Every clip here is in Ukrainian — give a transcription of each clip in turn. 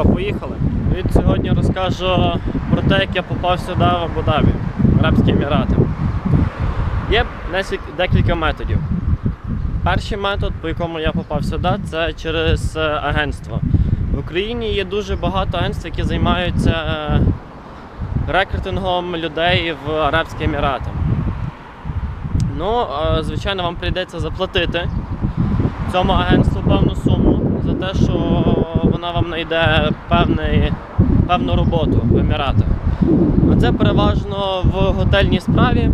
Що, поїхали. Від сьогодні розкажу про те, як я попав сюди в Абу-Дабі, Арабські Емірати. Є декілька методів. Перший метод, по якому я попав сюди, це через е, агентство. В Україні є дуже багато агентств, які займаються е, рекрутингом людей в Арабські Емірати. Ну, е, звичайно, вам прийдеться заплатити цьому агентству певну суму за те, що вона вам знайде певний, певну роботу в Еміратах. Це переважно в готельній справі,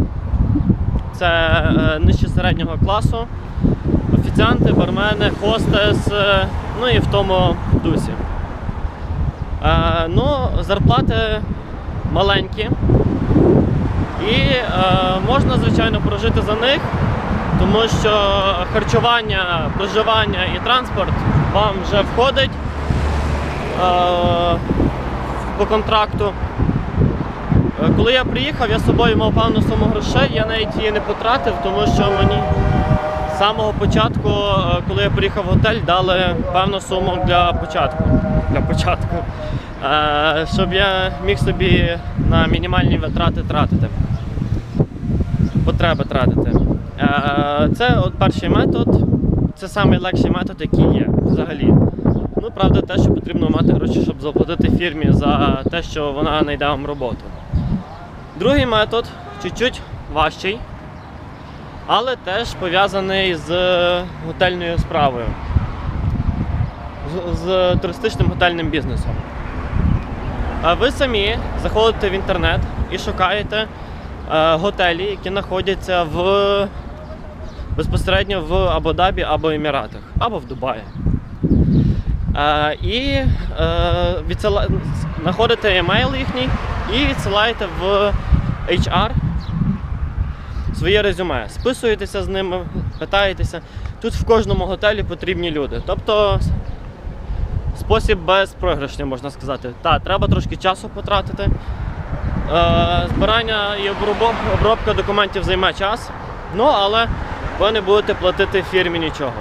це е, нижче середнього класу, офіціанти, бармени, хостес, е, ну і в тому дусі. Е, ну, зарплати маленькі. І можна, звичайно, прожити за них, тому що харчування, проживання і транспорт вам вже входить е, по контракту. Е, Коли я приїхав, я з собою мав певну суму грошей, я навіть її не потратив, тому що мені з самого початку, е, коли я приїхав в готель, дали певну суму для початку. Для початку. Е, Щоб я міг собі на мінімальні витрати тратити. Потреби тратити. Е, Це от перший метод. Це найлегший метод, який є взагалі. Ну, правда, те, що потрібно мати гроші, щоб заплатити фірмі за те, що вона знайде вам роботу. Другий метод чуть-чуть важчий, але теж пов'язаний з готельною справою, з, з туристичним готельним бізнесом. А ви самі заходите в інтернет і шукаєте е, готелі, які знаходяться в безпосередньо в Абу-Дабі або Еміратах, або в Дубаї. Е, і е, відсила... знаходите емейл їхній і відсилаєте в HR своє резюме. Списуєтеся з ними, питаєтеся. Тут в кожному готелі потрібні люди. Тобто спосіб безпрограшний, можна сказати. Так, треба трошки часу потратити. Е, збирання і обробка документів займе час, ну але ви не будете платити фірмі нічого.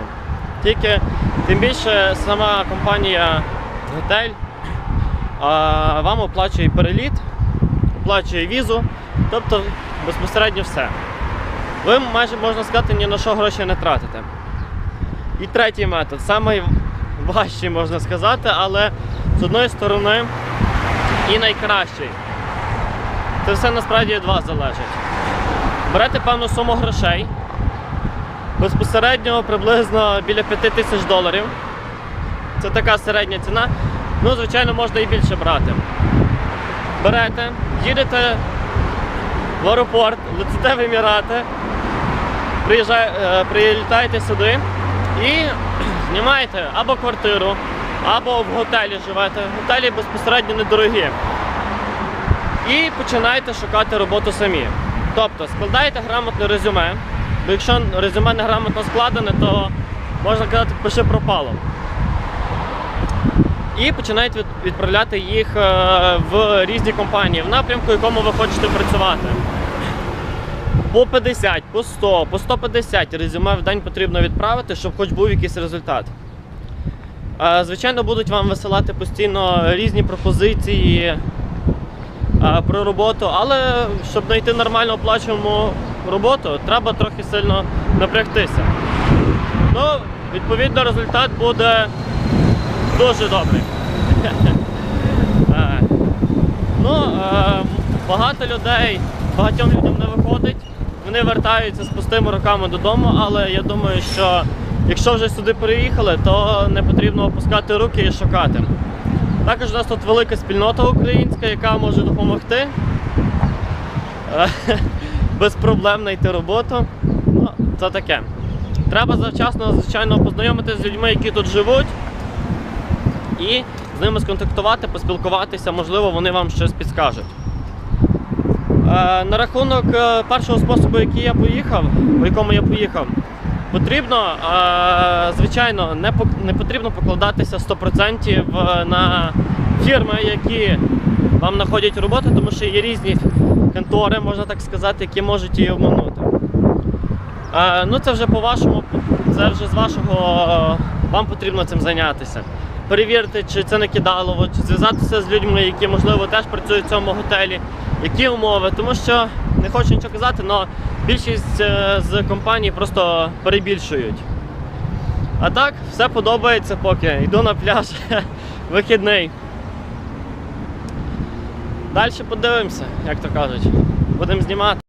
Тільки тим більше сама компанія готель вам оплачує переліт, оплачує візу, тобто безпосередньо все. Ви майже можна сказати ні на що гроші не тратите. І третій метод, найважчий можна сказати, але з одної сторони і найкращий. Це все насправді від вас залежить. Берете певну суму грошей, безпосередньо приблизно біля 5 тисяч доларів. Це така середня ціна. Ну, звичайно, можна і більше брати. Берете, їдете в аеропорт, летите в Емірати, е, прилітаєте сюди і знімаєте або квартиру, або в готелі живете. Готелі безпосередньо недорогі. І починаєте шукати роботу самі. Тобто складаєте грамотне резюме, бо якщо резюме не грамотно складене, то можна казати, пиши пропало. І починаєте від- відправляти їх е, в різні компанії, в напрямку, в якому ви хочете працювати. По 50, по 100, по 150 резюме в день потрібно відправити, щоб хоч був якийсь результат. Е, Звичайно, будуть вам висилати постійно різні пропозиції е, про роботу, але щоб знайти нормально оплачувану роботу, треба трохи сильно напрягтися. Ну, відповідно, результат буде дуже добрий. Ну, багато людей, багатьом людям не виходить. Вони вертаються з пустими руками додому, але я думаю, що якщо вже сюди переїхали, то не потрібно опускати руки і шукати. Також у нас тут велика спільнота українська, яка може допомогти без проблем знайти роботу. Ну, це таке. Треба завчасно, звичайно, познайомитися з людьми, які тут живуть, і з ними сконтактувати, поспілкуватися, можливо, вони вам щось підскажуть. Е, на рахунок е, першого способу, який я поїхав, по якому я поїхав, потрібно, е, звичайно, не, потрібно покладатися 100% на фірми, які вам знаходять роботу, тому що є різні контори, можна так сказати, які можуть її обманути. Е, ну це вже по вашому, це вже з вашого, вам потрібно цим зайнятися. перевірити, чи це не кидалово, чи зв'язатися з людьми, які можливо теж працюють в цьому готелі, які умови, тому що не хочу нічого казати, але більшість е, з компаній просто перебільшують. А так, все подобається поки. Йду на пляж вихідний. Далі подивимося, як то кажуть. Будемо знімати.